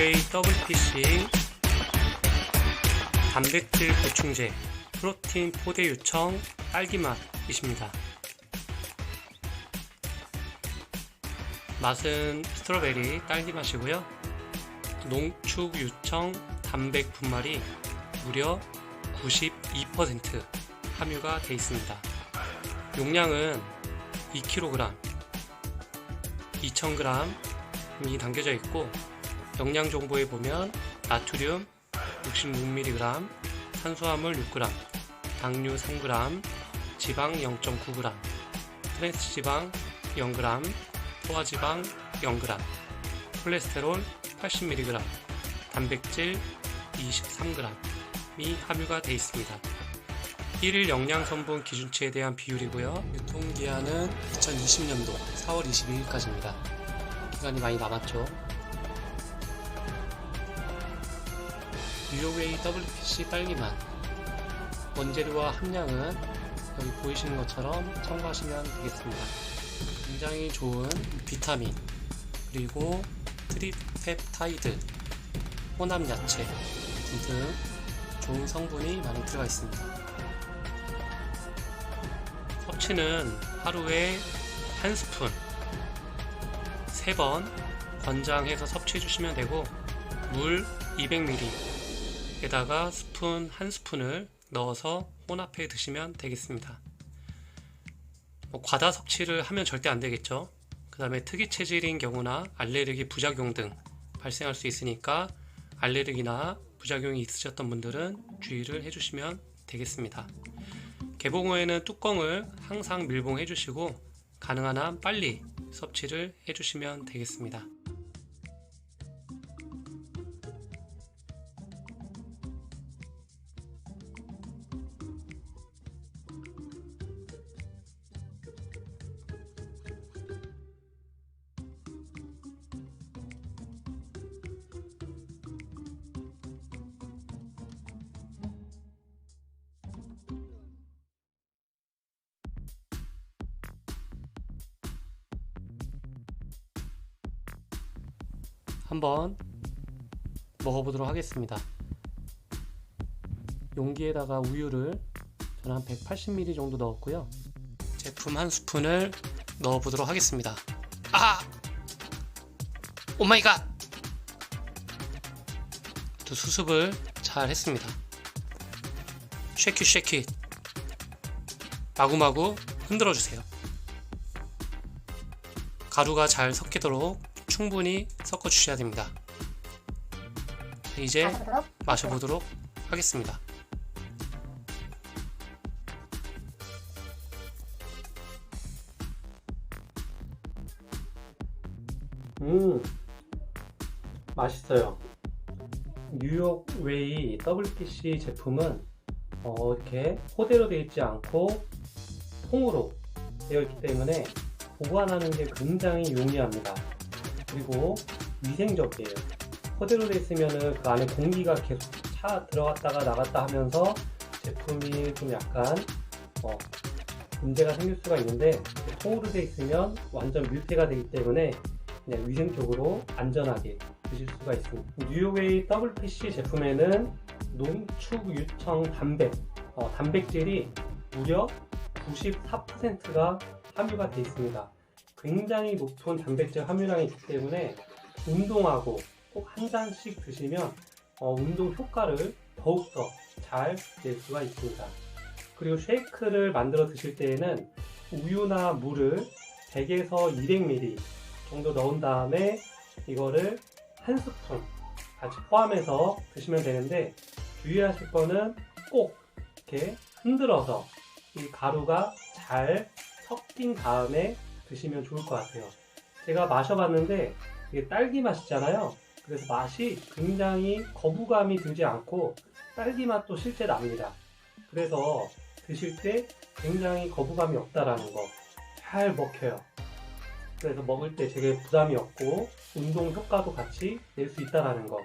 WPC 단백질 보충제 프로틴 포대 요청 딸기맛이십니다. 맛은 스트로베리 딸기 맛이고요. 농축 유청 단백 분말이 무려 92% 함유가 되어 있습니다. 용량은 2kg, 2000g이 담겨져 있고 영양 정보에 보면 나트륨 66mg, 탄수화물 6g, 당류 3g, 지방 0.9g, 트랜스 지방 0g, 포화 지방 0g, 콜레스테롤 80mg, 단백질 23g이 함유가 되어 있습니다. 1일 영양 성분 기준치에 대한 비율이고요. 유통기한은 2020년도 4월 22일까지입니다. 기간이 많이 남았죠. 뉴욕웨이 WPC 딸기맛 원재료와 함량은 여기 보이시는 것처럼 참고하시면 되겠습니다. 굉장히 좋은 비타민 그리고 트리펩타이드 혼합 야채 등등 좋은 성분이 많이 들어가 있습니다. 섭취는 하루에 한 스푼 3번 권장해서 섭취해 주시면 되고 물 200ml 에다가 스푼 한 스푼을 넣어서 혼합해 드시면 되겠습니다. 뭐 과다 섭취를 하면 절대 안 되겠죠. 그 다음에 특이 체질인 경우나 알레르기 부작용 등 발생할 수 있으니까 알레르기나 부작용이 있으셨던 분들은 주의를 해주시면 되겠습니다. 개봉 후에는 뚜껑을 항상 밀봉해 주시고 가능한 한 빨리 섭취를 해주시면 되겠습니다. 한번 먹어보도록 하겠습니다. 용기에다가 우유를 저는 한 180ml 정도 넣었고요. 제품 한 스푼을 넣어보도록 하겠습니다. 아! 오 마이 갓! 또 수습을 잘 했습니다. 쉐킷 쉐킷 마구마구 흔들어 주세요. 가루가 잘 섞이도록 충분히 섞어 주셔야 됩니다. 이제 마셔보도록 하겠습니다. 음, 맛있어요. 뉴욕 웨이 WPC 제품은 어, 이렇게 포대로 되어 있지 않고 통으로 되어 있기 때문에 보관하는 게 굉장히 용이합니다. 그리고 위생적이에요. 포대로 되어 있으면은 그 안에 공기가 계속 차 들어갔다가 나갔다 하면서 제품이 좀 약간 어, 문제가 생길 수가 있는데 통으로 되어 있으면 완전 밀폐가 되기 때문에 그냥 위생적으로 안전하게 드실 수가 있습니다. 뉴욕웨이 WPC 제품에는 농축 유청 단백, 어, 단백질이 무려 94%가 함유가 되어 있습니다. 굉장히 높은 단백질 함유량이 있기 때문에 운동하고 꼭 한 잔씩 드시면 어, 운동 효과를 더욱더 잘 낼 수가 있습니다. 그리고 쉐이크를 만들어 드실 때에는 우유나 물을 100에서 200ml 정도 넣은 다음에 이거를 한 스푼 같이 포함해서 드시면 되는데 주의하실 거는 꼭 이렇게 흔들어서 이 가루가 잘 섞인 다음에 드시면 좋을 것 같아요. 제가 마셔봤는데 이게 딸기 맛이잖아요. 그래서 맛이 굉장히 거부감이 들지 않고 딸기 맛도 실제 납니다. 그래서 드실 때 굉장히 거부감이 없다라는 거 잘 먹혀요. 그래서 먹을 때 되게 부담이 없고 운동 효과도 같이 낼 수 있다라는 거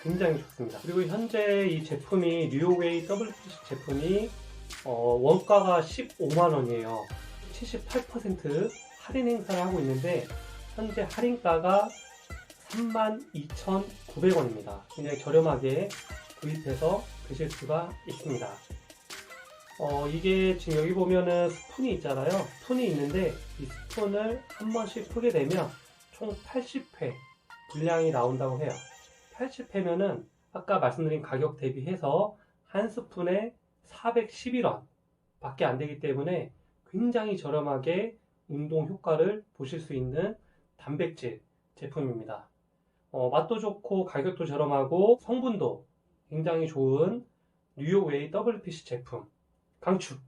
굉장히 좋습니다. 그리고 현재 이 제품이 뉴욕웨이 WPC 제품이 어, 원가가 15만 원이에요. 78% 할인 행사를 하고 있는데 현재 할인가가 32,900원입니다. 굉장히 저렴하게 구입해서 드실 수가 있습니다. 어, 이게 지금 여기 보면은 스푼이 있잖아요. 스푼이 있는데 이 스푼을 한 번씩 풀게 되면 총 80회 분량이 나온다고 해요. 80회면은 아까 말씀드린 가격 대비해서 한 스푼에 411원 밖에 안 되기 때문에 굉장히 저렴하게 운동 효과를 보실 수 있는 단백질 제품입니다. 어, 맛도 좋고 가격도 저렴하고 성분도 굉장히 좋은 뉴욕 웨이 WPC 제품 강추